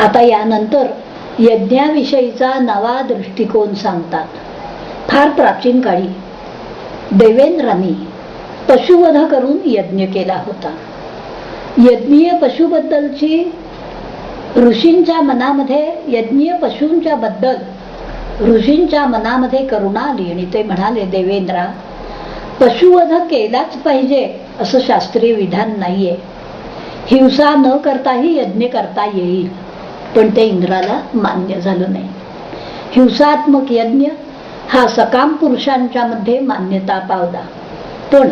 आता यानंतर यज्ञाविषयीचा नवा दृष्टिकोन सांगतात. फार प्राचीन काळी देवेंद्रांनी पशुवध करून यज्ञ केला होता. यज्ञीय पशुबद्दलची ऋषींच्या मनामध्ये यज्ञीय पशूंच्या बद्दल ऋषींच्या मनामध्ये करुणा आली आणि ते म्हणाले देवेंद्रा पशुवध केलाच पाहिजे असं शास्त्रीय विधान नाहीये. हिंसा न करताही यज्ञ करता येईल. पण ते इंद्राला मान्य झालं नाही. हिंसात्मक यज्ञ हा सकाम पुरुषांच्या मध्ये मान्यता पावला. पण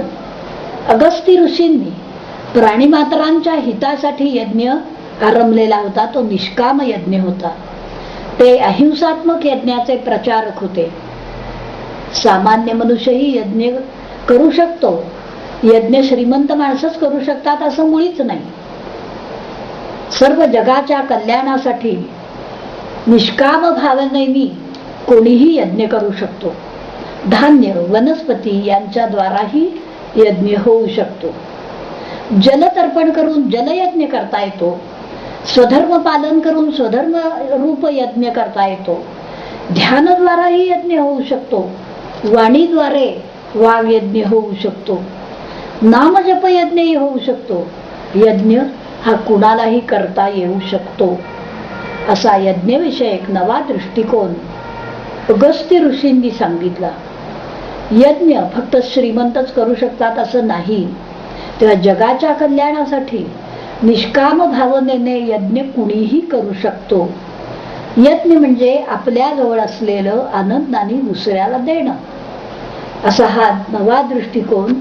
अगस्ती ऋषींनी प्राणीमात्रांच्या हितासाठी यज्ञ आरंभलेला होता तो निष्काम यज्ञ होता. ते अहिंसात्मक यज्ञाचे प्रचारक होते. सामान्य मनुष्यही यज्ञ करू शकतो. यज्ञ श्रीमंत माणसंच करू शकतात असं मुळीच नाही. सर्व जगाच्या कल्याणासाठी निष्काम भावनेनी कोणीही यज्ञ करू शकतो. धान्य वनस्पती यांच्याद्वाराही यज्ञ होऊ शकतो. जलतर्पण करून जलयज्ञ करता येतो. स्वधर्म पालन करून स्वधर्म रूप यज्ञ करता येतो. ध्यानद्वाराही यज्ञ होऊ शकतो. वाणीद्वारे वाग्यज्ञ होऊ शकतो. नामजप यज्ञही होऊ शकतो. यज्ञ हा कुणालाही करता येऊ शकतो. असा यज्ञविषयक नवा दृष्टिकोन अगस्त्य ऋषींनी सांगितला. यज्ञ फक्त श्रीमंतच करू शकतात असं नाही. तेव्हा जगाच्या कल्याणासाठी निष्काम भावनेने यज्ञ कुणीही करू शकतो. यज्ञ म्हणजे आपल्याजवळ असलेलं आनंदाने दुसऱ्याला देणं. असा हा नवा दृष्टिकोन